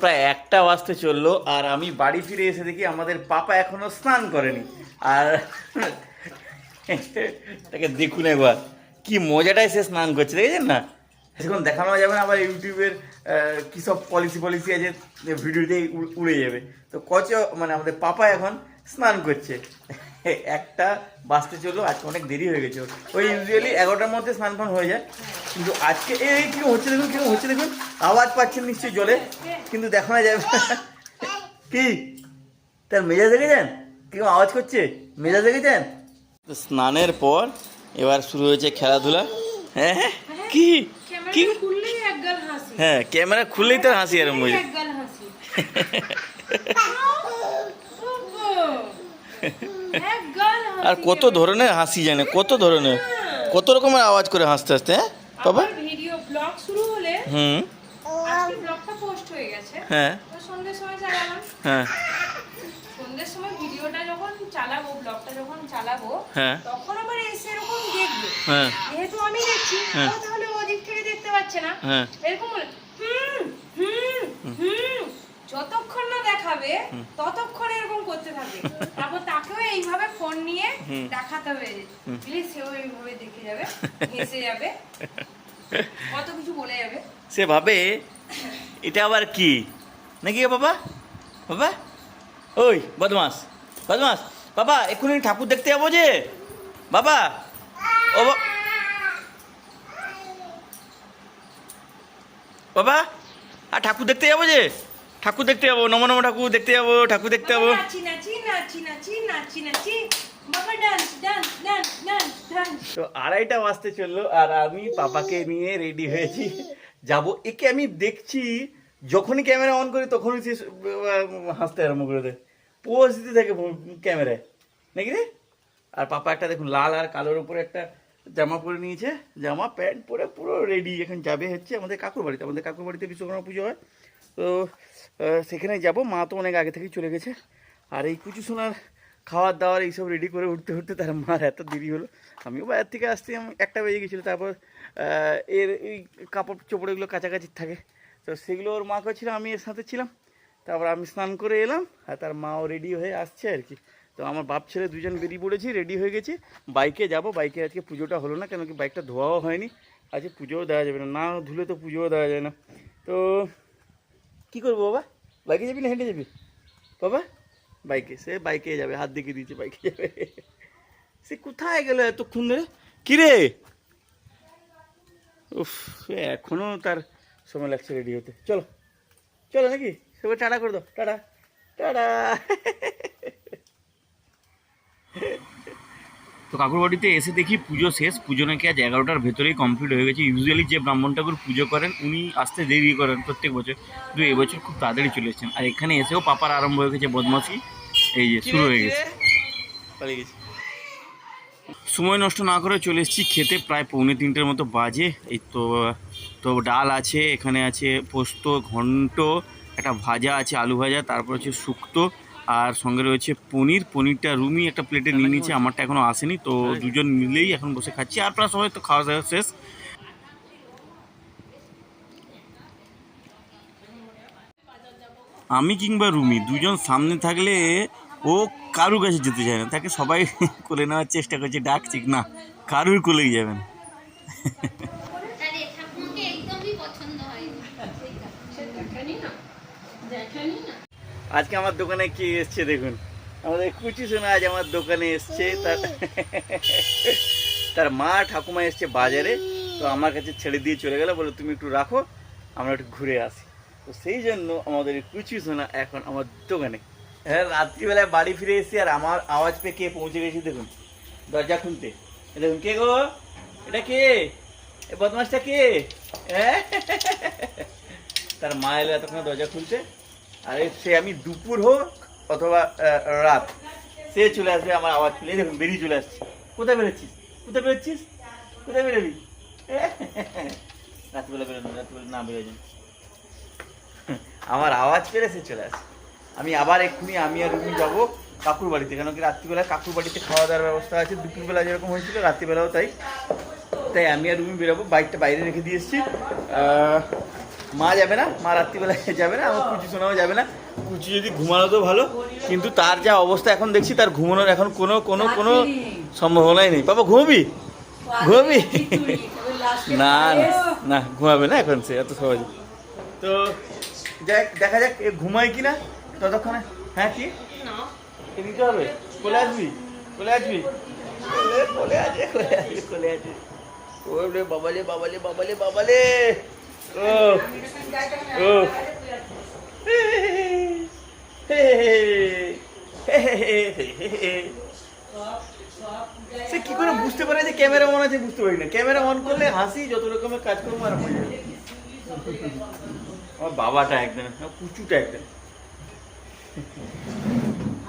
প্রায় একটা বাজতে চলল, আর আমি বাড়ি ফিরে এসে দেখি আমাদের পাপা এখনও স্নান করেনি। আর তাকে দেখুন একবার, কি মজাটাই সে স্নান করছে, দেখেছেন না? এখন দেখানো যাবে না আবার ইউটিউবের কি সব পলিসি পলিসি আছে ভিডিওতে উড়ে যাবে। তো কচ মানে আমাদের পাপা এখন স্নান করছে। একটা বাঁচতে চলল, আজকে অনেক দেরি হয়ে গেছে। ওই ইউজুয়ালি এগারোটার মধ্যে স্নান ফান হয়ে যায়। কিন্তু আজকে এই কীরকম হচ্ছে দেখুন কীরকম হচ্ছে দেখুন? আওয়াজ পাচ্ছেন নিশ্চয়ই জলে কিন্তু দেখো দেখানো যাবে না। কি? তার মেজাজ দেখেছেন? কীরকম আওয়াজ করছে? মেজাজ দেখেছেন? তো স্নানের পর এবার শুরু হয়েছে খেলাধুলা। হ্যাঁ হ্যাঁ কি? কি? ক্যামেরা খুললেই একগাল হাসি। হ্যাঁ ক্যামেরা খুললেই তো হাসি একগাল হাসি। আর কত ধরনের হাসি জানে কত ধরনের কত রকমের আওয়াজ করে হাসতে হাসতে হ্যাঁ? বাবা ভিডিও ব্লগ শুরু হলে হুম। আজকে ব্লগটা পোস্ট হয়ে গেছে। হ্যাঁ। তো সন্ধ্যের সময় চালালাম। হ্যাঁ। সন্ধ্যের সময় ভিডিওটা যখন চালাবো ব্লগটা যখন চালাবো হ্যাঁ। তখন আবার এসে এরকম দেখবে। হ্যাঁ। যেহেতু আমি দেখছি হ্যাঁ। ও তাহলে ওদিক থেকে দেখতে পাচ্ছে না? হ্যাঁ। এরকম বলে হুম হুম হুম। যতক্ষণ না দেখাবে ততক্ষণ এরকম করতে থাকবে। তারপর তাকেও এইভাবে ফোন নিয়ে দেখাতে হবে প্লিজ সেও এইভাবে দেখে যাবে হেসে যাবে। সে ভাবে, এটা আবার কি? নাকি বাবা? বাবা? ওই, বদমাস বদমাস। বাবা, এক্ষুনি ঠাকুর দেখতে যাব যে। বাবা, ও বাবা, আর ঠাকুর দেখতে যাব যে? ঠাকুর দেখতে যাব নম নম ঠাকুর দেখতে যাব ঠাকুর দেখতে যাব। নাচি নাচি নাচি নাচি নাচি নাচি বাবা dance dance dance dance dance তো আড়াইটা বাজতে চলল আর আমি পাপাকে নিয়ে রেডি হয়েছি। যাব একে আমি দেখছি যখনই ক্যামেরা অন করি তখনই সে হাসতে আরম্ভ করে দেয়। পোজ দিতে থাকে ক্যামেরায় নাকি রে? আর পাপা একটা দেখুন লাল আর কালোর উপরে একটা জামা পরে নিয়েছে। জামা প্যান্ট পরে পুরো রেডি এখন যাবে হচ্ছে আমাদের কাকুর বাড়িতে। আমাদের কাকুর বাড়িতে বিশ্বকর্মা পুজো হয়। তো সেখানে যাব। মা তো অনেক আগে থেকেই চলে গেছে। আর এই কুচু সোনার খাওয়ার দাওয়ার এইসব রেডি করে উঠতে উঠতে তার মার এত দেরি হলো। আমিও বাইরের থেকে আসতে একটা বেজে গেছিল। তারপর এর এই কাপড় চোপড়গুলো কাছাকাছি থাকে। তো সেগুলো ওর মা করছিল, আমি এর সাথে ছিলাম। তারপর আমি স্নান করে এলাম, আর তার মাও রেডি হয়ে আসছে আর কি। তো আমার বাপ ছেলে দুজন বেরিয়ে পড়েছি রেডি হয়ে গেছি। বাইকে যাব। বাইকে আজকে পুজোটা হলো না, কেন কি বাইকটা ধোয়াও হয়নি। আজকে পুজোও দেওয়া যাবে না। না ধুলে তো পুজোও দেওয়া যায় না। তো কি করব বাবা? বাইকে যাবি না হেঁটে যাবি? বাবা? বাইকে, সে বাইকে যাবে, হাত দেখিয়ে দিয়েছে বাইকে যাবে। সে কোথায় গেল এতক্ষণ ধরে? কিরে উফ এখনও এখনও তার সময় লাগছে রেডি হতে। চলো চলো নাকি? সবাই টাটা করে দাও। টাটা টাটা। তো কাকুর বাড়িতে এসে দেখি পুজো শেষ পুজো নাকি আজ এগারোটার ভেতরেই কমপ্লিট হয়ে গেছে। ইউজুয়ালি যে ব্রাহ্মণ ঠাকুর পুজো করেন উনি আসতে দেরি করেন প্রত্যেক বছর। কিন্তু এবছর খুব তাড়াতাড়ি চলে এসেছেন। আর এখানে এসেও পাপার আরম্ভ হয়ে গেছে বদমাসি এই যে শুরু হয়ে গেছে। সময় নষ্ট না করে চলে এসেছি খেতে প্রায় পৌনে তিনটের মতো বাজে। এই তো তো ডাল আছে এখানে আছে পোস্ত ঘন্ট একটা ভাজা আছে আলু ভাজা তারপর হচ্ছে শুক্তো। আর সঙ্গে রয়েছে পনির। পনিরটা রুমি একটা প্লেটে নিয়ে নিয়েছে আমারটা এখনও আসেনি তো দুজন মিলেই এখন বসে খাচ্ছি। আর প্লাস সবাই তো খাওয়া দাওয়া শেষ। আমি কিংবা রুমি দুজন সামনে থাকলে ও কারুর কাছে যেতে চায় না তাকে সবাই কোলে নেওয়ার চেষ্টা করছে ডাকছি না কারুর কোলেই যাবেন। আরে ঠাকুমাকে একদমই পছন্দ হয়নি। আজকে আমার দোকানে কি এসছে দেখুন? আমাদের কুচি সোনা আজ আমার দোকানে এসছে, তার তার মা ঠাকুমা এসছে বাজারে, তো আমার কাছে ছেড়ে দিয়ে চলে গেল, বলে তুমি একটু রাখো, আমরা একটু ঘুরে আসি। তো সেই জন্য আমাদের কুচি সোনা এখন আমার দোকানে। হ্যাঁ রাত্রিবেলায় বাড়ি ফিরে এসেছি আর আমার আওয়াজ পেয়ে কে পৌঁছে গেছি দেখুন, দরজা খুলতে। দেখুন কে গো? এটা কে? এ বদমাসটা কে? হ্যাঁ? তার মা এলো এতক্ষণ দরজা খুলতে। আর সে আমি দুপুর হোক অথবা রাত, সে চলে আসবে আমার আওয়াজ পেলে দেখুন, বেরিয়ে চলে আসছে। কোথায় বেরোচ্ছিস? কোথায় বেরোচ্ছিস? কোথায় বেরোবি? রাত্রিবেলা বেরোনো, রাত্রিবেলা না বেরোজন আমার আওয়াজ পেলে সে চলে আসে। আমি আবার এক্ষুনি, আমি আর রুমি যাব কাকুর বাড়িতে, কেন কি রাত্রিবেলা কাকুর বাড়িতে খাওয়া দাওয়ার ব্যবস্থা আছে। দুপুরবেলা যেরকম হয়েছিল, রাত্রিবেলাও তাই। তাই আমি আর রুমি বেরোবো। বাইকটা বাইরে রেখে দিয়ে এসেছি। মা যাবে না মা রাত্রিবেলা যাবে না আমার কুচি শোনাও যাবে না। কুচি যদি ঘুমানো তো ভালো কিন্তু তার যা অবস্থা এখন দেখছি তার ঘুমানোর এখন কোনো কোনো কোনো সম্ভাবনাই নেই। বাবা ঘুমবি? ঘুমবি? না না না ঘুমাবে না এখন সে এত সহজে। তো যাক দেখা যাক এ ঘুমায় কি না ততক্ষণে। হ্যাঁ কি? নিতে হবে। চলে আসবি? চলে আসবি? আসবে চলে আসবে চলে আসবে। ওরে বাবালে বাবালে বাবালে বাবালে। সে কি করে বুঝতে পারে যে ক্যামেরা অন আছে বুঝতে পারি না? ক্যামেরা অন করলে হাসি যত রকমের কাজ করব আর মজা। আমার বাবাটা একদম পুচুটা একদম